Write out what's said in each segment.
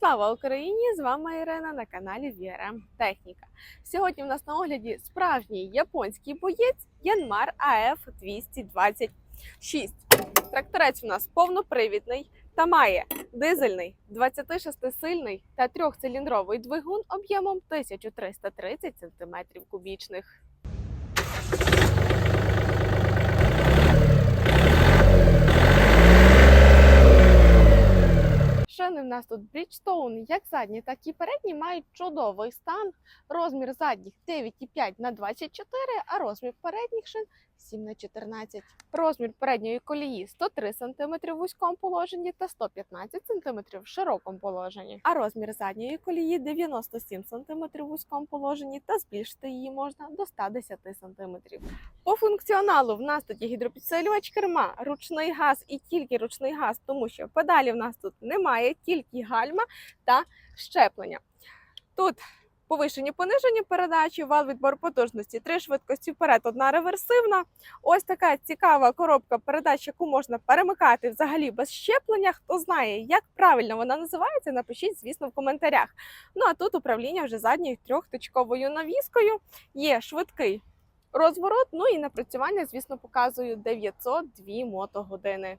Слава Україні! З вами Ірина на каналі VRM Техніка. Сьогодні в нас на огляді справжній японський боєць Янмар АФ 226. Тракторець у нас повнопривідний та має дизельний 26-сильний та трьохциліндровий двигун об'ємом 1330 см кубічних. Шини в нас тут Bridgestone, як задні, так і передні мають чудовий стан. Розмір задніх 9,5 на 24, а розмір передніх шин 7 на 14. Розмір передньої колії 103 см в вузькому положенні та 115 см в широкому положенні. А розмір задньої колії 97 см в вузькому положенні та збільшити її можна до 110 см. По функціоналу в нас тут є гідропідсилювач керма, ручний газ і тільки ручний газ, тому що педалі в нас тут немає, тільки гальма та щеплення. Тут повишені понижені передачі, вал відбору потужності, три швидкості вперед, одна реверсивна. Ось така цікава коробка передач, яку можна перемикати взагалі без щеплення. Хто знає, як правильно вона називається, напишіть, звісно, в коментарях. Ну а тут управління вже задньою трьохточковою навіскою. Є швидкий розворот. Ну і напрацювання, звісно, показую 902 мотогодини.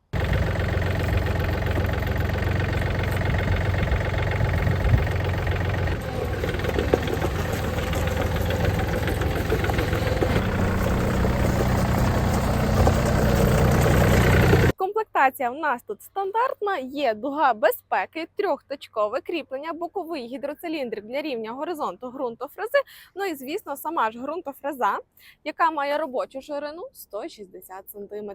Комплектація в нас тут стандартна, є дуга безпеки, трьохточкове кріплення, боковий гідроциліндрик для рівня горизонту ґрунтофрези. Ну і звісно, сама ж ґрунтофреза, яка має робочу ширину 160 см.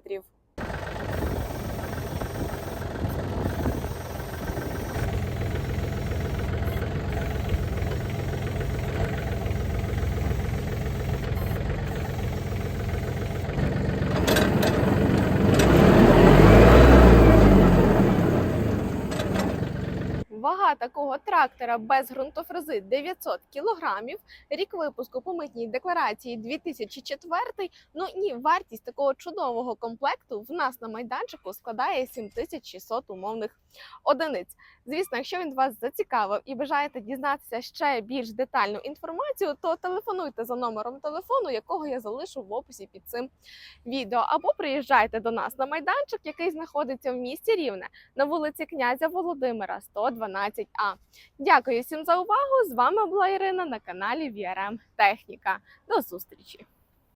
Вага такого трактора без ґрунтофрези 900 кілограмів. Рік випуску по митній декларації 2004. Ну і вартість такого чудового комплекту в нас на майданчику складає 7600 умовних одиниць. Звісно, якщо він вас зацікавив і бажаєте дізнатися ще більш детальну інформацію, то телефонуйте за номером телефону, якого я залишу в описі під цим відео, або приїжджайте до нас на майданчик, який знаходиться в місті Рівне на вулиці князя Володимира, 112А. Дякую всім за увагу! З вами була Ірина на каналі VRM Техніка. До зустрічі!